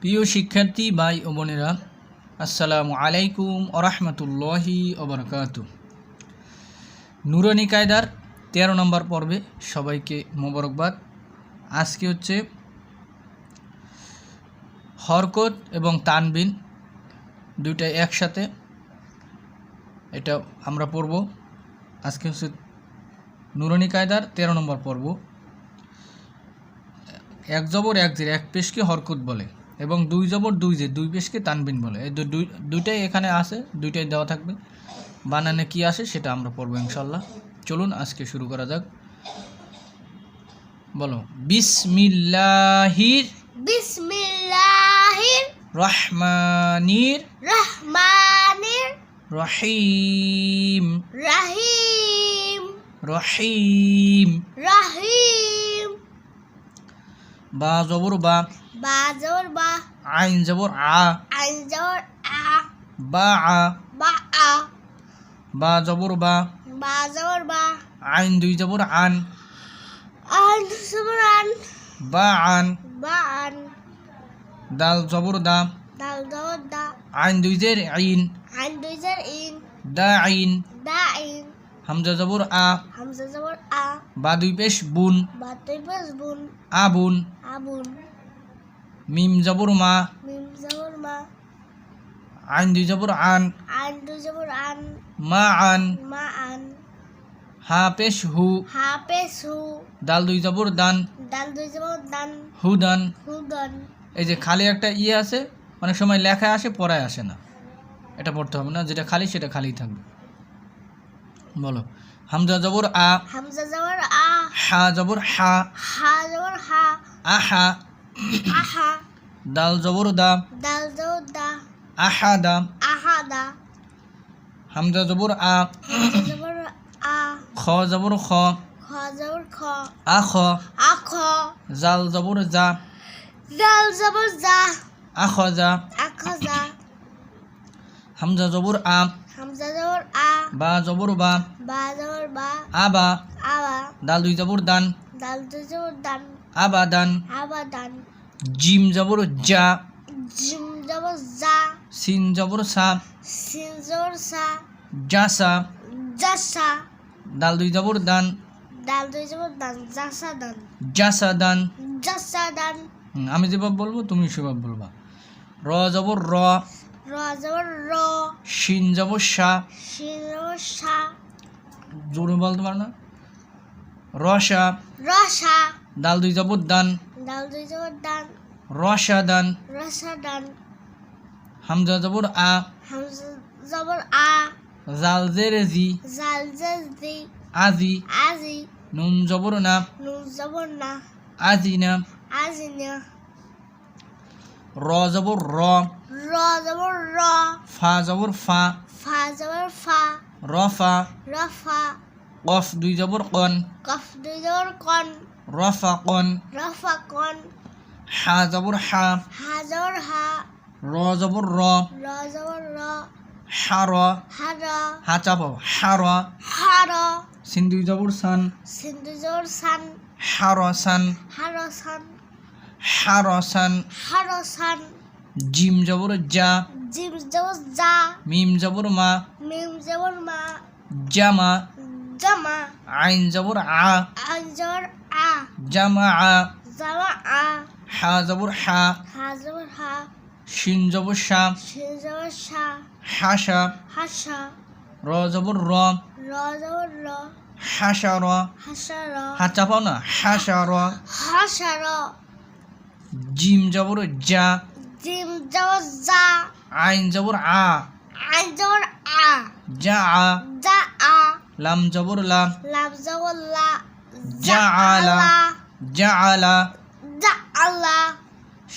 প্রিয় শিক্ষার্থী, ভাই ও বোনেরা, আসসালামু আলাইকুম ওরহমতুল্লাহি ওবরকাত নুরানি কায়দার তেরো নম্বর পর্বে সবাইকে মোবারকবাদ। আজকে হচ্ছে হরকত এবং তানবিন দুইটা একসাথে, এটা আমরা পড়ব। আজকে হচ্ছে নুরানি কায়দার তেরো নম্বর পর্ব। এক জবর, এক জের, এক পেশকে হরকত বলে। এবং দুই জবর দুই যে দুই পেশকে তানবিন বলে। এই দুই দুইটাই এখানে আছে দুইটাই দেওয়া থাকবে। বানানে কি আসে সেটা আমরা পড়ব ইনশাল্লাহ চলুন আজকে শুরু করা যাক। বলো বিসমিল্লাহির বিসমিল্লাহির রহমানির রহমানির রহিম। রহিম। রহিম। রহিম। বা জবর বা বাজর বা আইন জবর আ। আনজর আ। বা আ। বা আ। বা জবর বা। বাজর বা। আইন দুই জবর আন। আন। সুবরান বা আন। বা আন। দাল জবর দা। দাল দর দা। আইন দুই জের আইন। আন দুইজার ইন দা আইন। দা ইন হামজা জবর আ। হামজা জবর আ। বা দুই পেশ বুন। বা তুই বাস বুন। আবুন আবুন মিম জবর মা। মিম জবর মা। আইন দুই জবর আন। আন দুই জবর আন। মা আন। মা আন। হা পেশ হু। হাফেজ হু। দাল দুই জবর দান। দাল দুই জবর দান। হু দান। হুদন এই যে খালি একটা ইয়ে আছে অনেক সময় লেখা আসে পড়ায় আসে না। এটা পড়তে হবে না যেটা খালি সেটা খালি থাকবে। বলো। হামজা জবর আ। হামজা জবর আ। হা জবর হা। হা জবর হা। আহা আহা দাল জবর দা দাল জবর দা আহা দা আহা দা হামজা জবর আ হামজা জবর আ খ জবর খ খ জবর খ আখ আখ জাল জবর যা জাল জবর জা আখ যা আখ জা হামজা জবর আ হামজা জবর আ বা জবর বা বা জবর বা আবা আবা দাল দুই জবর দান দাল দুই জবর দান আবা দান আবা দান জিম জবর যা জিম জবর জা। সিন জবর সা। সিন জবর সা। জাসা জাসা দাল দুই জবর দান। দাল দুই জবর দান। জাসা দান। জাসা দান। জাসা দান। আমি যেভাবে বলব তুমি সেভাবে বলবা। র জবর র। র জবর র। শিন জবর সা। শিন জবর সা। জোরে বলতে পারো না। রসা রসা দাল দুই জবর দান। দাল দুই জবর দান। রসা দান। রসা দান। হামজা জবর আ। হামজা জবর আ। জাল জেরে জি। জাল দি আজি। আজি। নুন জবর না। নুন জবর না। আজি না। আজি না। র জবর র। র জবর র। ফা জবর ফা। ফা জবর ফা। রফা রফা কফ দুই জবর কন। কফ দুই জবর কন। রফা কন রফা কন হা জবর হা হা জবর হা র জবর র র জবর র হা র হার হা চাপাও হার সিন দুই জবর সান সিন্ধু জবর সান হা র সান হার সান হা র সান হার সান জিম জবর যা জিম জবর যা মিম জবর মা মিম জবর মা জামা জামা আইন জবর আ আন জবর জামা জামা হা জবর হা। হা জবর হা। শিন জবর সা শিন জবর সা হাসা হাসা র জবর র। র জবর র। হাসা র। হাসা র। হা চাপাও না। হাসা র। হাসা র। জিম জবর যা জিম জবর যা আইন জবর আ। আন জবর আ। যা আ। যা আ। লাম জবর লা। লাম জবর লা। জাআলা। জাআলা আলা যা আল্লাহ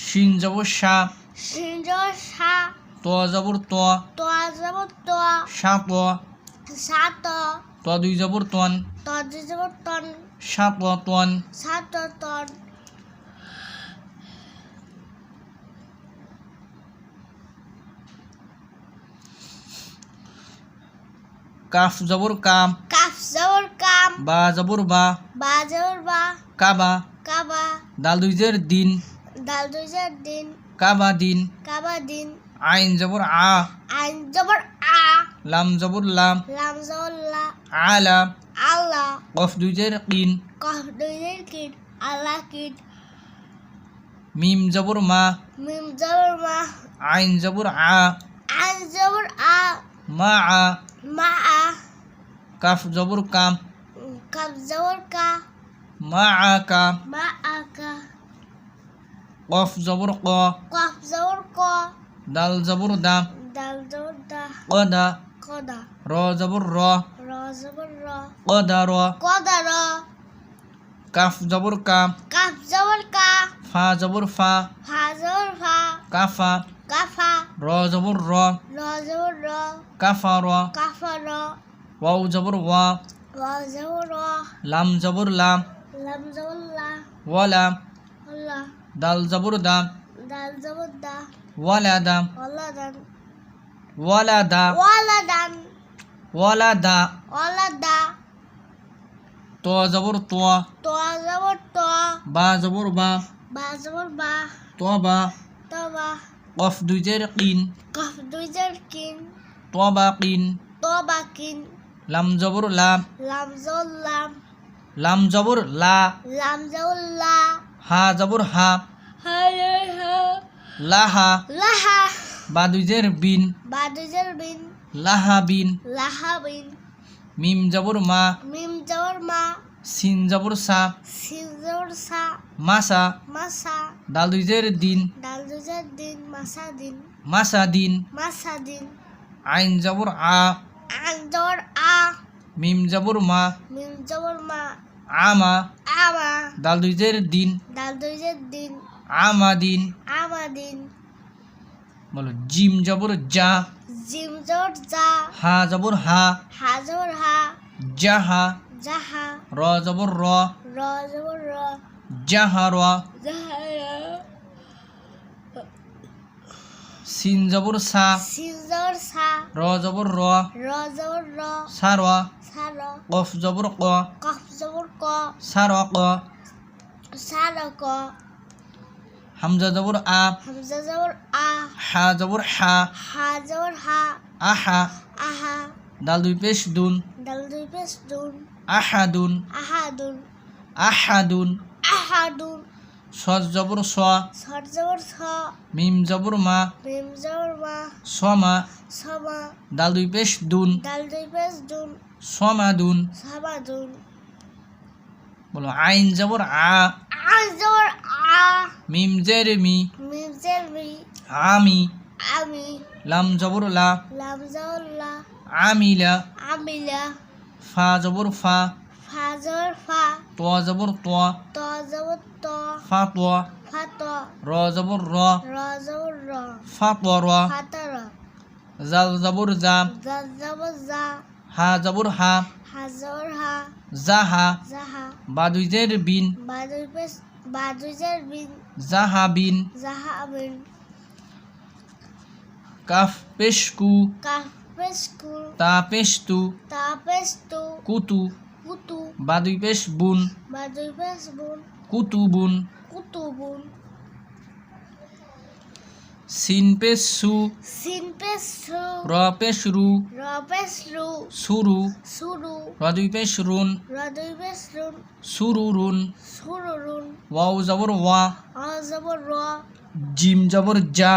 শিন জবর শা শিন জবর শা ত জবর ত ত জবর ত শা ত শা ত ত দুই জবর তন তো জবর তন শা ত তন শা ত তন কাফ জবর কাম। কাফ জবর কাম। বা জবর বা। বা জবর বা। কাবা। কাবা। দাল দুই জের দিন। দাল দুই জের দিন। কাবা দিন। কাবা দিন। আইন জবর আ। আইন জবর আ। লাম জবর লাম। লাম জবর লা। আলা। আল্লাহ কফ দুই জের কিন। কফ দুই জের কিন। আল্লাহ কিন। মিম জবর মা। মিম জবর মা। আইন জবর আ। আইন জবর আ। মা আ। মা কাফ জবর কাম কাপ জবর কা মা আ কা মা আ কা কফ জবর ক কফ জবর ক দাল জবর দা দাল জবর দা কদা কদা র জবর র র জবর র কদা র কদা র কাফ জবর কাম কাপ জবর কা ফা জবর ফা ফা জবর ফা কাফা কাফা র জবর র র জবর র কাফা র কাফা র ওয়াও জবর ওয়া র জবর র লাম জবর লাম লাম জবর লা ওয়ালাম আল্লাহ দাল জবর দাম দাল জবর দা ওয়ালা দাম আল্লাহ দান ওয়ালা দা ওয়ালা দান ওয়ালা দা ওয়ালা দা তো জবর তো তো জবর তো বা জবর বা বা জবর বা তো বা তো বা কফ দুই কিন কফ দুই কিন তো বা কিন তো বা কিন লাম জবর লাম লাম জবর লাম লাম জবর লা লাম জবর লা হা জবর হা হায় হা লাহা লাহা বা দুই বিন বা দুই বিন লাহা বিন লাহা বিন মিম জবর মা মিম জবর মা সিন জবর সা সিন জবর সা মাসা মাসা দাল দুই জের দিন। ডাল দুই জের দিন মাসা দিন। মাসা দিন। মাসা দিন। আইন জবর আ। আন জবর আ মিম জবর মা। মিম জবর মা। আমা আমা দাল দুই জের দিন। ডাল দুই জের দিন। আমা দিন আমা দিন। বলো জিম জবর যা। জিম জবর যা হা। জবর হা। হা জবর হা। জাহা জাহা র জবর র র জবর র জাহা র জাহা সিন জবর সা সিন জবর সা র জবর র র জবর র সা র সা র কফ জবর ক কফ জবর ক সা র ক সা র ক হামজা জবর আ হামজা জবর আ হা জবর হা হা জবর হা আহা আহা দাল দুই পেশ দুন ডাল দুই পেশ দুন আহাদুন। আহাদুন। আহাদুন। আহাদুন। সজ জবর স। সর জবর ছ মিম জবর মা। মিম জবর মা। সমা সমা দাল দুই পেশ দুন। ডাল দুই পেশ দুন। সমাদুন সাবাদুন বলো আইন জবর আ। আজ জবর আ। মিম জের মি। মিম জের মি। আমি। আমি। লাম জবর লা। লাম জবর লা। আমিলা। আমিলা। ফা জবর ফা। ফা জবর ফা। ত জবর ত। ত জবর ত। ফা ত। ফা ত। র জবর র র জবর র ফা ত র ফা ত র জাল জবর জা। জা জবর জা। হা জবর হা। হা জবর হা। জাহা জাহা বা দুই জের বিন। পেশ বাদুই জের বিন। জাহা বিন। জাহা বিন। কাফ পেশ কু। কাফ পেশ কু তা পেশ তু তা পেশ তু কুতু কুতু বা দুই পেশ বুন বাদুই পেশ বুন কুতু বুন কুতু বুন সিন পেশ সু সিন পেশ পেশ রু র পেশ রু সুরু সুরু র দুই পেশ রুন র দুই পেশ রুন সুরু রুন সুরু রুন ওয়াও জবর ওয়া অ জবর র জিম জবর যা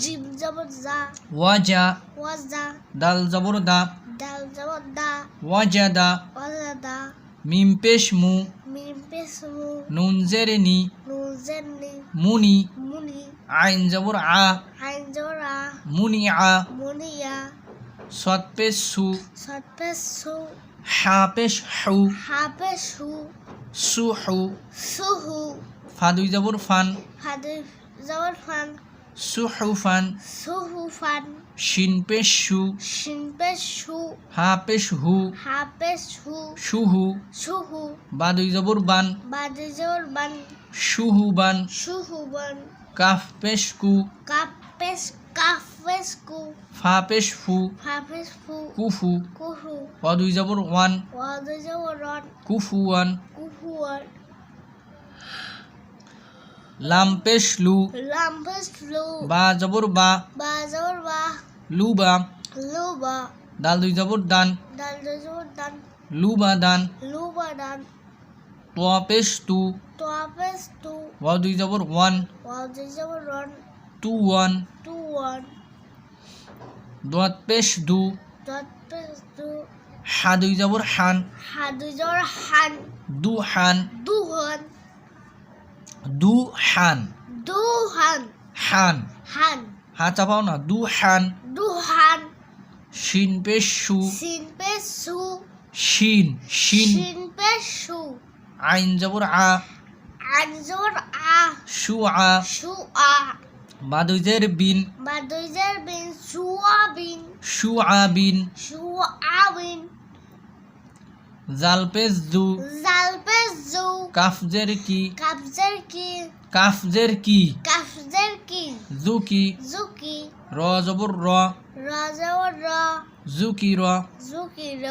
জিম জবর জা ওয়া যা ওয়াজা দাল জবর দা ডাল জবর দা যা দা ওয়াজা দা মিম পেশ মু মিম পেশ মু নুন জের নি নুন জের নি মুনি মুনি আইন জবর আ আইন জবর আ মুনি আ মুনিয়া সৎ পেশ সু সৎ পেশ সু হা পেশ হু হা পেশ হু সু হু সুহু ফা দুই জবর ফান ফাদুই জবর ফান সু হু ফান সুহু ফান শিন পেশ সু শিন পেশ সু হা পেশ হা পেশ সুহু সুহু বা দুই জবর বান বাদুই জবর বান সুহু বান সুহু বান কাফ পেশ কু কাপ পেশ কাফ পেশ কু ফা পেশ ফু ফা পেশ ফু কুফু কুহু ও দুই জবর ওয়ান ওয়াদুই জবর রন কুফু ওয়ান কুহু ওয়ান লাম পেশ লু লাম পেশ লু বা জবর বা। বা জবর বা। লু বা। লু বা। দাল দুই জবর দান দাল দুই জবর দান লু বা দান লু বা দান তোয়া পেশ তু তোয়া পেশ তু ওয়া দুই জবর ওয়ান। ওয়াও দুই জবর রন টু ওয়ান। টু ওয়ান। দোয়াত পেশ দু দত পেশ দু হা দুই জবর হান। হা দুই জবর হান। দু হান। দু হান। দু হান দু হান। হান। হান হা চাপাও না দু হান দু হান শিন পেশ সু। সিন পেশ সু। শিন শিন। শিন পেশ সু। আইন জবর আ। আন জবর আ। সু আ। সু আ। বা দুই জের বিন বা দুই বিন। সুয়া বিন। সু আ বিন সুয়া বিন। জাল পেশ জু। জাল পেশ জু। কাফ জের কি? কাবজের কি? কাফ জের কি? কাফজের কি? জু কি? জুকি র জবর র। রাজাওর র। জু কি র? জুকি র?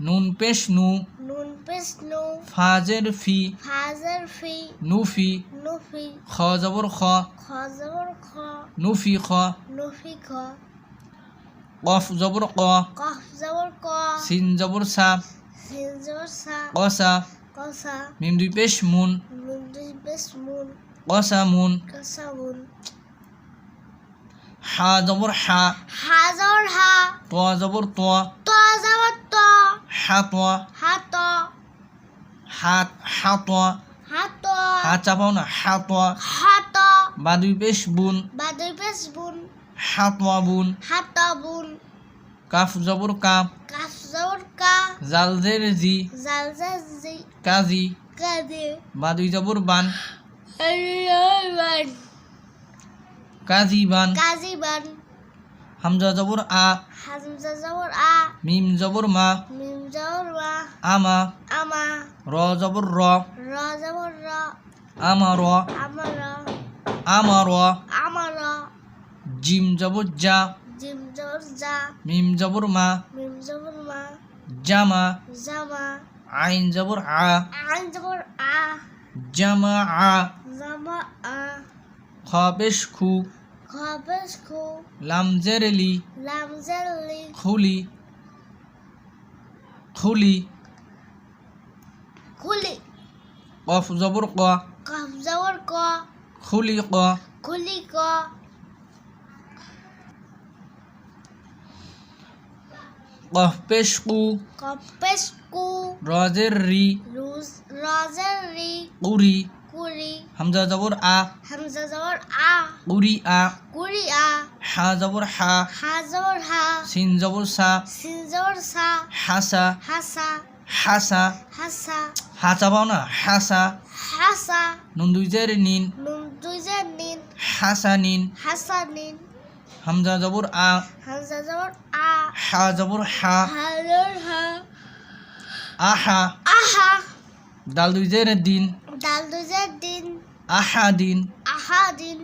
নুন পেশ নু। নুন পেশ নু। ফাজের ফি। ফাজের ফি। নুফি নুফি খ জবর খ। খজবর খ। নুফি খ। নুফি খ। কফ জবর ক। কফ জবর ক। জবর সিন জবর সা। কসা কসা মিম দুই পেশ মুন কসা মুন হা জবর হা হা জবর হা ত জবর ত ত জবর ত হা ত হা ত হাত হা ত হা ত হা চাপাও না হা ত হা ত বা দুই পেশ বুন বা দুই পেশ বুন হা ত বুন হা ত বুন কাফ জবর কা কাফ জবর কা জাল জের জি। জাল জাল জি। কাজি। কাদে বা দুই জবর বান। কাজি বান। কাজিবান হামজা জবর আ। হামজা জবর আ। মিম জবর মা। মিম জবর ওয়া আমা আমা। র জবর র। র জবর র। আমা র। আমার আমা র। আমার জিম জবর যা জিম জবর যা মিম জবর মা। মিম জবর মা। জামা জামা আইন জবর আ। আন জবর আ। জামা আ। জামা আ। খ পেশ খু। খবেশ খু। লাম জের লি। খুলি। খুলি। খুলি। কফ জবর ক। কফ জবর ক। খুলি ক। খুলি ক। কফ পেশ কু কপেশ কু রজের রি রুজ রাজের রি উরি কুরি। হামজা জবর আ। হামজা জবর আ। উরি আ। কুরি আ। হা জবর হা। হা জবর হা। সিন জবর সা। সিন জবর সা। হাসা হাসা হাসা হাসা হাসা পাও না। হাসা হাসা নুন দুই জের নিন। নুন দুইজন নিন। হাসা নিন। হাসা নিন। হামজা জবর আ। হামজা জবর আ। হা জবর হা। হালর হা। আহা। আহা। দাল দুই জের দিন। ডাল দুইজন দিন। আহা দিন। আহা দিন।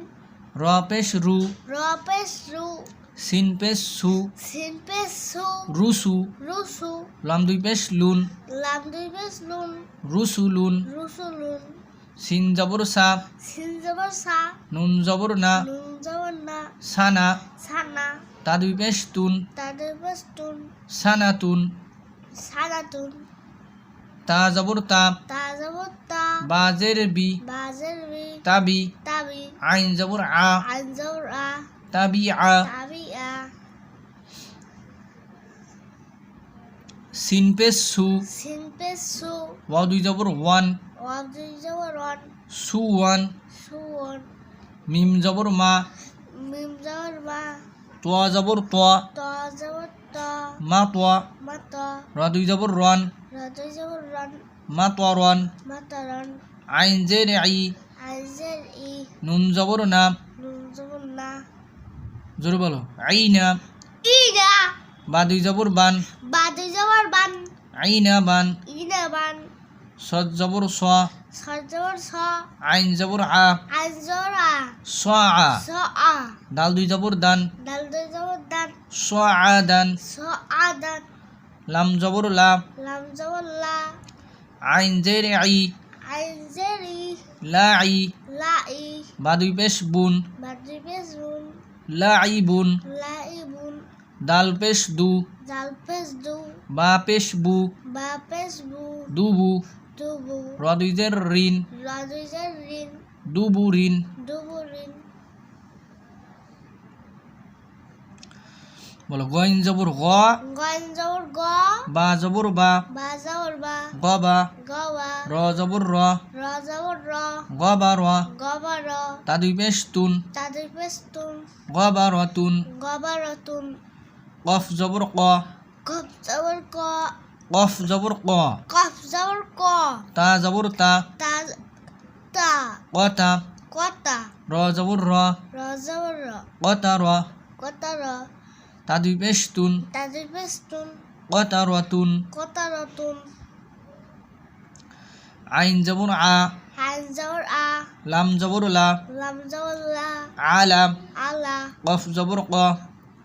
র পেশ রু। রপেশ রু। সিন পেশ সু। সিন পেশ সু। রুসু রুসু লাম দুই পেশ লুন। লাম দুই পেশ লুন। রুসু লুন। রুসু লুন। সিন জবর সা। সিন জবর সা। নুন জবর না। নুন জবর না। সানা সানা তা দুই পেশ তুন। তাদের পেশ তুন। সানা তুন। সানা তুন। তা জবর তা। তা জবর তা। বাজের বি। বাজের বি। তাবি তাবি আইন জবর আ। আন জবর আ। তাবি আ। তাবি আ। সিন পেশ সু সিন পেশ সু ওয়া দুই জবর ওয়ান ওয়াব দুই জবর ওয়ান সু ওয়ান সু ওয়ান মিম জবর মা মিম জবর মা তোয়া জবর তোয়া ত জবর ত মা তোয়া মা ত র দুই জবর রন র দুই জবর রন মা তোয়া রন মা ত রন আইন জের আই আইজের ই নুন জবর না নুন জবর না জোরে বলো আই না ইনা বা দুই জবর বান। বা দুই জবর বান। আই না বান। ইনা বান। সদ জবর স ছ জবর আইন জবর আ। আইন জবর আ। স আ। ছ আ। দাল দুই জবর দান। ডাল দুই জবর দান। স আ দান। ছ আ দান। লাম জবর লা। লাম জবর লা। আইন জের আই। আইজের ই। লা আই। লাই বা দুই পেশ বুন। বা দুই পেশ বুন। লাই বুন। লাই বুন দাল পেশ দু। জাল পেশ দু। বা পেশ বু। বা পেশ বু। দুবু দুবু র দুই জের ঋণ। রা দুই ঋণ দুবু ঋণ। দুবু ঋণ। বলো গইন জবর গ। গন জবর গ। বা জবর বা। বা জবর বা। গ বা। গ বা। র জবর র। র জবর র। গ বা র। গ বা র। তা দুই পেশ তুন। তা দুই পেশ তুন। গ বা র তুন। গ বা র তুন। কফ জবর ক কফ জবর ক কফ জবর ক কফ জবর ক তা জবর তা তা তা ক তা কতা র জবর র র জবর র ক তা র কতা র তা দুই পেশ তুন তা দুই পেশ তুন ক তা র তুন কতা র তুন আইন জবর আ হান জবর আ লাম জবর লা লাম জবর লা আলা আলা কফ জবর ক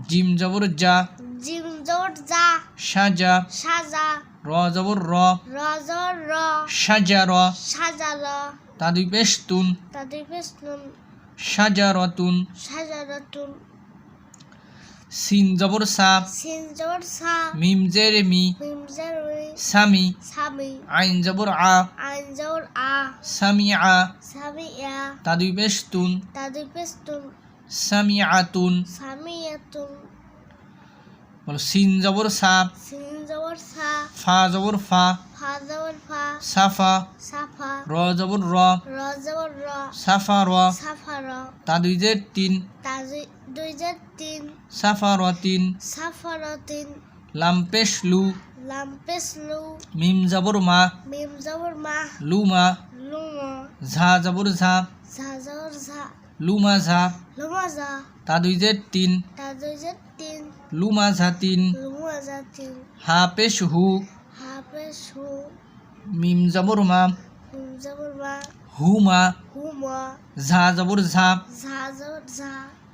যা যা জিম জবর যা। জিম জবর জা সাজা। সাজা। র জবর র। র জবর র। সাজা র। সাজা র তা দুই পেশ তুন তা দুই পেশ তুন সাজা র তুন। সাজা র তুন। সিন জবর সা। সিন জবর সা। মিম জের মি। মিম জবর মি। সামি। সামি। আইন জবর আ। আইন জবর আ। সামি আ। সামি ইয়া তা দুই পেশ তুন তা দুই পেশ তুন সামি আতুন সামি ইয়াতুন বলো সিন জবর সা। সিন জবর সা। ফা জবর ফা। ফা জবর ফা। সাফা। সাফা। র জবর র। র জবর র। সাফা র। সাফা র। তা দুই জের তিন। তা দুই যে তিন। সাফা র তিন। সাফা র তিন। লাম পেশ লু। লাম্পেস লু। মিম জবর মা। মিম জবর মা। লু মা। লুমা ঝা জবর ঝা। ঝা জবর ঝা। লুমা ঝা লুমা তা দুই জের তিন তা দুই তিন লুমা ঝা তিন লুমা ঝা তিন হা পেশ হু হু মিম জবর মা মিম জবর মা হু মা হুমা। ঝা জবর ঝা ঝা জবর ঝা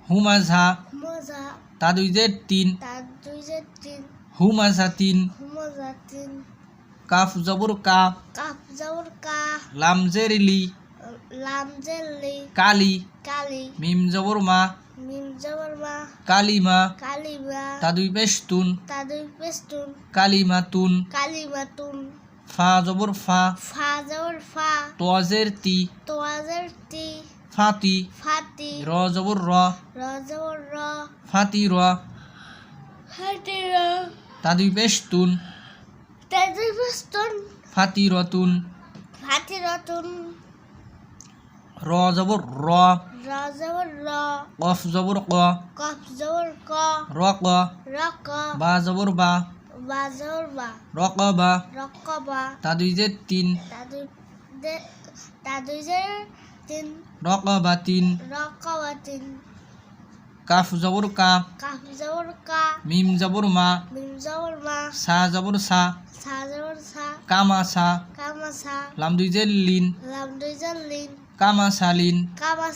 হুমা। ঝা হুমা ঝা তা দুই জের তিন তা দুই তিন হুমা ঝা তিন হুমা ঝা তিন কাফ জবর কা কাপ জবর কা লাম জের লি লাম যে লি কালি কালি মিম জবর মা মিম জবর মা কালি মা কালি মা তা দুই পেশ তুন তা দুই পেস্তুন কালি মা তুন কালি মাতুন ফা জবর ফা ফা জবর ফা তোয়াজের তি তোয়াজের তি ফাতি ফাতি র জবর র র জবর র ফাতি র ফাতি র তা দুই পেশ তুন পেস্তুন ফাতি রতুন ফাতি রতুন র জবর র। র জবর র। কফ জবর ক। কফ জবর ক। র ক। র ক। বা জবর বা। বা জবর বা। র ক বা। র ক বা। তা দুই যে তিন। তা দুই তা দুই যে তিন। র ক বা তিন। র ক বা তিন। কাফ জবর কা। কাফ জবর কা। মিম জবর মা। মিম জবর মা। সা জবর সা। সা জবর সা। কামা সা। কামা সা। লাম দুই যে লিন। লাম দুই যে লিন। কামা সালিন কামা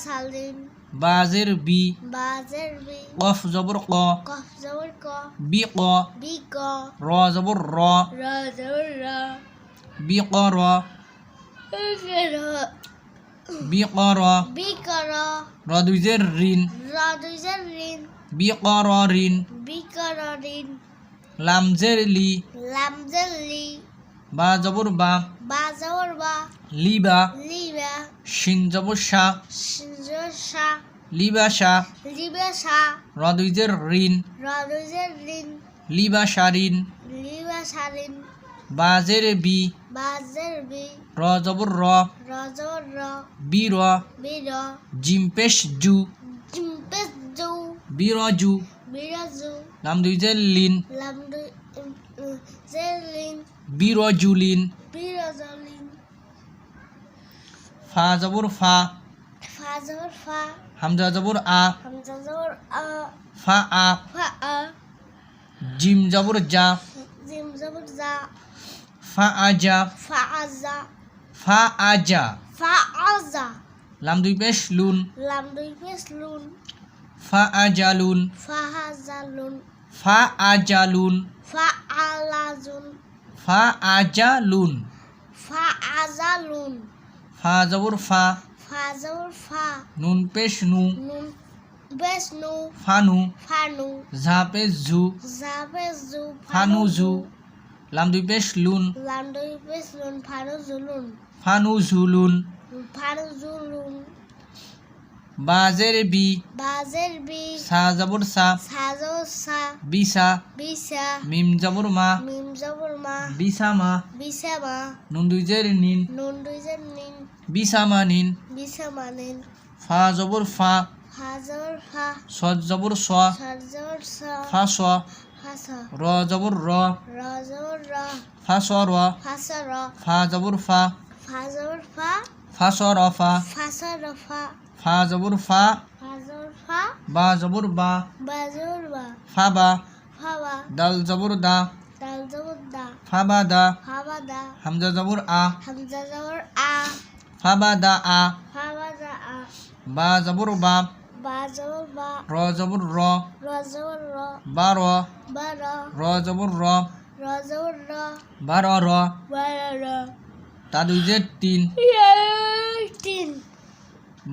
বাজের বি বাজের বি কফ জবর ক কফ জবর ক বি ক বি ক র জবর র র জবর র বি ক র বি ক র বি ক র র দুই যে ঋণ র দুই যে রিন বি ক র ঋণ বি ক র রিন লাম জের লি লাম লি বা জবর বা? বা জবর বা। লিবা। লিবা। শিন জবর সা সিনজ সা লিবা সা লিবা সা র দুই যে ঋণ। র দুই যে রিন লিবা সারিন লিবা সারিন বাজের বি। বাজের বি। র জবর র। র জবর র। বি র। বি র। জিম পেশ জু। জিম্পেস জু। বি র জু। বিরাজু লাম দুই যে লিন। লাম দুই বিরাজলিন ফা জবর ফা ফা জবর ফা হামজা জবর আ হামজা জবর আ ফা আ ফা আ জিম জবর যা জিম জবর জা ফা আজা ফা আজা ফা আজা ফা আজা লাম দুই পেশ লুন লাম দুই পেশ লুন ফা আজালুন ফা হাজালুন ফা আজালুন ফা আলাজুন ফা আজালুন ফা। আজালুন ফা। জবর ফা ফা জবর ফা নুন পেশ নু। নুন বেশ নু। ফানু। ফানু। ঝা পেশ ঝু জাবে জু। ফানু ঝু লাম দুই পেশ লুন। লাম দুই পেশ লুন। ফানু জুলুন ফানু ঝুলুন ফানু জুলুন বাজের বি। বাজের বি। সা জবর সা। সাজো সা। বিসা বিসা মিম জবর মা। মিম জবর মা। বিসা মা। বিসা মা। নুন দুই জের নিন। নুন দুইজন নিন। বিসা মা নিন। বিসা মানেন ফা জবর ফা। হাজার ফা। সদ জবর সোয়া সাজর সা। ফা হাসা র জবর র। রাজর রা। ফা সোয়া র। ফাসা র। ফা জবর ফা। ফাজর ফা। ফা সোয়া র ফা। ফাসা র ফা। ফা জবর ফা। বা জবর বা। বা ফা বা। ফাবা দাল জবর দা। দাল জবর দা। ফা বা দা। ফাবা দা। হামজা জবর আ। হামজা জবর আ। ফা বা দা আ। ফাবা দা আ। বা জবর বা। বা জবর বা। র জবর র। র জবর র। বা র। বা র। র জবর র। র জবর র। বা র র। বা র। তা দুই যে তিন। তিন।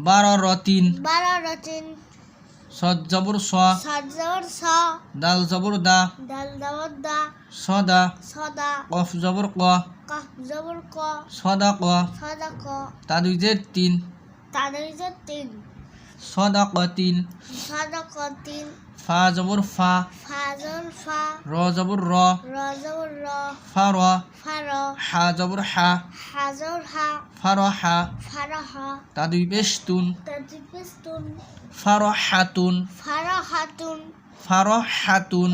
বারো র তিন বারো র তিন সদ জবর স। সাত জবর স। দাল জবর দা। দাল জবর দা। সদা। সদা। কফ জবর ক। কফ জবর ক। সদা ক। সদা ক। তা দুই যে তিন। তাদের যে তিন। সদা ক তিন সদা ক ফা জবর ফা ফা র জবর র র জবর র ফা র ফার হা জবর হা হা ফা র হা ফার হা তা দুই পেশ তুন তাদের পেস্তুন ফা র হাতুন ফার হাতুন ফা র হাতুন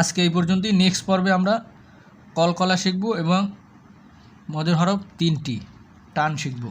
আজকে এই পর্যন্তই। নেক্সট পর্বে আমরা কলকলা শিখব এবং মদের হরফ তিনটি টান শিখব।